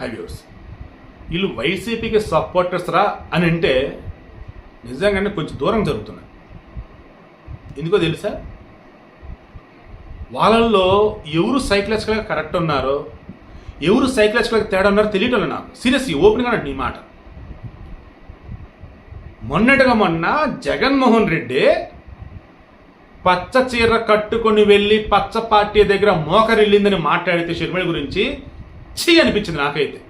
హైవ్యూర్స్ వీళ్ళు వైసీపీకి సపోర్టర్స్ రా అని అంటే నిజంగానే కొంచెం దూరం జరుగుతున్నాయి. ఎందుకో తెలుసా? వాళ్ళల్లో ఎవరు సైకలాజికల్గా కరెక్ట్ ఉన్నారో ఎవరు సైకలాజికల్గా తేడా ఉన్నారో తెలియటం నాకు. సీరియస్లీ ఓపెన్గా అంటే నీ మాట. మొన్నటిగా మొన్న జగన్మోహన్ రెడ్డి పచ్చ చీర కట్టుకొని వెళ్ళి పచ్చ పార్టీ దగ్గర మోకరిల్లిందని మాట్లాడితే షర్మిల గురించి చీ అనిపించింది నాకైతే.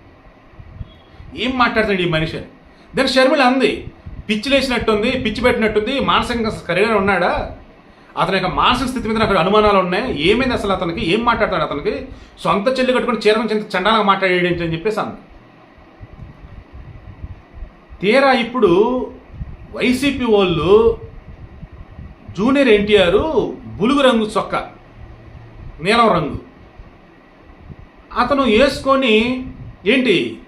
ఏం మాట్లాడుతున్నాడు ఈ మనిషి అని. షర్మిల అంది పిచ్చి లేచినట్టుంది పిచ్చి పెట్టినట్టుంది మానసికంగా సరిగా ఉన్నాడా? అతని యొక్క మానసిక స్థితి మీద నాకు అనుమానాలు ఉన్నాయి. ఏమైంది అసలు అతనికి? ఏం మాట్లాడతాడు అతనికి? సొంత చెల్లి కట్టుకుని చీర గురించి ఇంత చండాలంగా మాట్లాడేది ఏంటి అని చెప్పేసి అంది. తీరా ఇప్పుడు వైసీపీ వాళ్ళు జూనియర్ ఎన్టీఆర్ బులుగు రంగు చొక్క నీలం రంగు అతను వేసుకొని ఏంటి?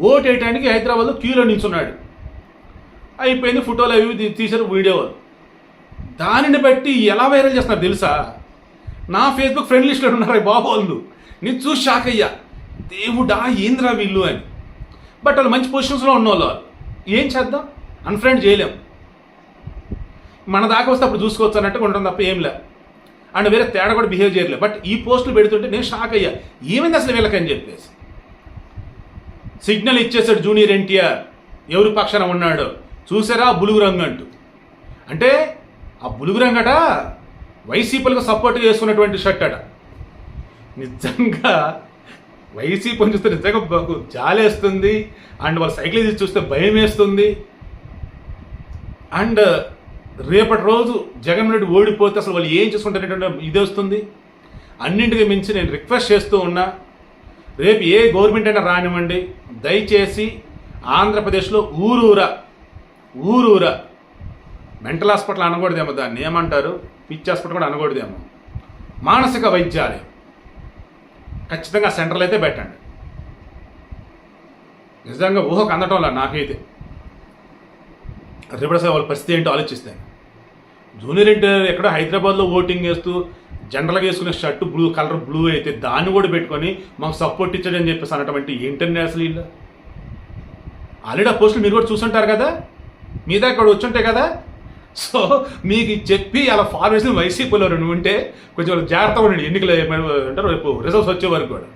ఓటు వేయటానికి హైదరాబాద్లో క్యూలో నించున్నాడు అయిపోయింది ఫోటోలు అవి తీశారు వీడియోలు. దానిని బట్టి ఎలా వైరల్ చేస్తున్నారు తెలుసా? నా ఫేస్బుక్ ఫ్రెండ్ లిస్ట్లో ఉన్నారు బాబు వాళ్ళు. నేను చూసి షాక్ అయ్యా దేవుడా ఏంద్రా వీళ్ళు అని. బట్ వాళ్ళు మంచి పొజిషన్స్లో ఉన్న వాళ్ళు. ఏం చేద్దాం? అన్ఫ్రెండ్ చేయలేం. మన దాకా వస్తే అప్పుడు చూసుకోవచ్చు అన్నట్టు ఉంటుంది తప్ప ఏం లేదు అండ్ వేరే తేడా కూడా బిహేవ్ చేయలేదు బట్ ఈ పోస్టులు పెడుతుంటే నేను షాక్ అయ్యా. ఏమైంది అసలు వీళ్ళకని చెప్పేసి? సిగ్నల్ ఇచ్చేసాడు జూనియర్ ఎన్టీఆర్. ఎవరి పక్షాన ఉన్నాడో. చూసారా బులుగు రంగు అంటూ. అంటే ఆ బులుగు రంగట వైసీపీలకు సపోర్ట్ చేసుకున్నటువంటి షర్ట్ అట. నిజంగా వైసీపీని చూస్తే నిజంగా జాలేస్తుంది. అండ్ వాళ్ళ సైకిల్ చూస్తే భయం వేస్తుంది అండ్ రేపటి రోజు జగన్ రెడ్డి ఓడిపోతే అసలు వాళ్ళు ఏం చేసుకుంటారనేటువంటి ఇది వస్తుంది. అన్నింటికి మించి నేను రిక్వెస్ట్ చేస్తూ ఉన్నా రేపు ఏ గవర్నమెంట్ అయినా రానివ్వండి. దయచేసి ఆంధ్రప్రదేశ్లో ఊరూరా ఊరూరా మెంటల్ హాస్పిటల్ అనకూడదేమో దాన్ని. ఏమంటారు? పిచ్చి హాస్పిటల్ కూడా అనకూడదేమో. మానసిక వైద్యాలయం. ఖచ్చితంగా సెంటర్లు అయితే పెట్టండి. నిజంగా ఊహకు అందటం నాకైతే. రేపటి వాళ్ళ పరిస్థితి ఏంటో ఆలోచిస్తాను జూనియర్ ఎన్టీఆర్ ఎక్కడో హైదరాబాద్లో ఓటింగ్ వేస్తూ జనరల్గా వేసుకునే షర్ట్ బ్లూ కలర్ బ్లూ అయితే దాన్ని కూడా పెట్టుకొని మాకు సపోర్ట్ ఇచ్చాడని చెప్పేసి అనటువంటి ఇంటర్నేషనల్ ఇల్లు ఆల్రెడీ ఆ పోస్టులు మీరు కూడా చూసుంటారు కదా? మీ దగ్గర వచ్చుంటే కదా? సో మీకు చెప్పి అలా ఫార్మేషన్ వైసీపీలో రెండు ఉంటే కొంచెం జాగ్రత్తగా ఉండండి. ఎన్నికలు ఏమైనా అంటారు రేపు రిజల్ట్స్ వచ్చే వరకు కూడా.